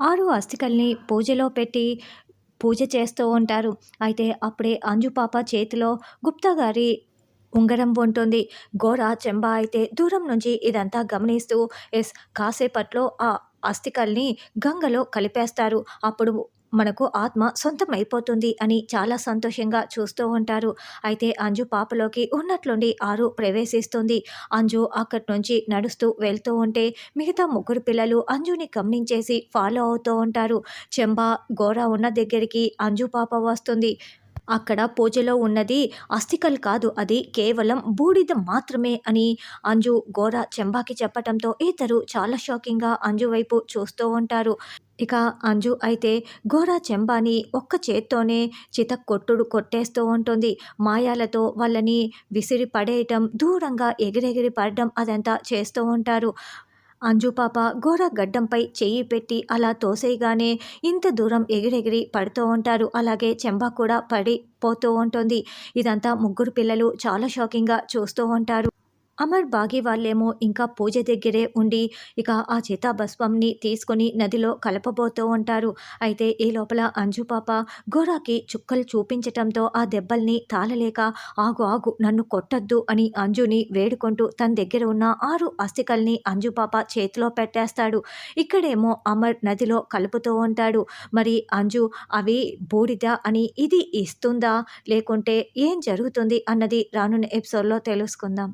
ఆరు అస్థికల్ని పూజలో పెట్టి పూజ చేస్తూ ఉంటారు. అయితే అప్పుడే అంజుపాప చేతిలో గుప్తా గారి ఉంగరం ఉంటుంది గోడ చెంబ అయితే దూరం నుంచి ఇదంతా గమనిస్తూ ఎస్ కాసేపట్లో ఆ అస్థికల్ని గంగలో కలిపేస్తారు. అప్పుడు మనకు ఆత్మ సొంతం అయిపోతుంది అని చాలా సంతోషంగా చూస్తూ ఉంటారు. అయితే అంజు పాపలోకి ఉన్నట్లుండి ఆరు ప్రవేశిస్తుంది. అంజు అక్కడి నుంచి నడుస్తూ వెళ్తూ ఉంటే మిగతా ముగ్గురు పిల్లలు అంజుని గమనించేసి ఫాలో అవుతూ ఉంటారు. చెంబా గోర ఉన్న దగ్గరికి అంజు పాప వస్తుంది. అక్కడ పూజలో ఉన్నది అస్థికల్ కాదు అది కేవలం బూడిద మాత్రమే అని అంజు గోర చెంబాకి చెప్పటంతో ఇద్దరు చాలా షాకింగ్గా అంజు వైపు చూస్తూ ఉంటారు. ఇక అంజు అయితే ఘోర చెంబాని ఒక్క చేత్తోనే చిత కొట్టుడు కొట్టేస్తూ ఉంటుంది. మాయాలతో వాళ్ళని విసిరి పడేయటం దూరంగా ఎగిరెగిరి పడడం అదంతా చేస్తూ ఉంటారు. అంజు పాప ఘోర గడ్డంపై చెయ్యి పెట్టి అలా తోసేయగానే ఇంత దూరం ఎగిరెగిరి పడుతూ ఉంటారు. అలాగే చెంబా కూడా పడిపోతూ ఉంటుంది. ఇదంతా ముగ్గురు పిల్లలు చాలా షాకింగ్గా చూస్తూ ఉంటారు. అమర్ బాగి వాళ్ళేమో ఇంకా పూజ దగ్గరే ఉండి ఇక ఆ చితాభస్మంని తీసుకొని నదిలో కలపబోతూ ఉంటారు. అయితే ఈ లోపల అంజు పాప గోరాకి చుక్కలు చూపించటంతో ఆ దెబ్బల్ని తాళలేక ఆగు ఆగు నన్ను కొట్టద్దు అని అంజుని వేడుకుంటూ తన దగ్గర ఉన్న ఆరు అస్థికల్ని అంజు పాప చేతిలో పెట్టేస్తాడు. ఇక్కడేమో అమర్ నదిలో కలుపుతూ ఉంటాడు. మరి అంజు అవి బూడిద అని ఇది ఇస్తుందా? లేకుంటే ఏం జరుగుతుంది? అన్నది రానున్న ఎపిసోడ్లో తెలుసుకుందాం.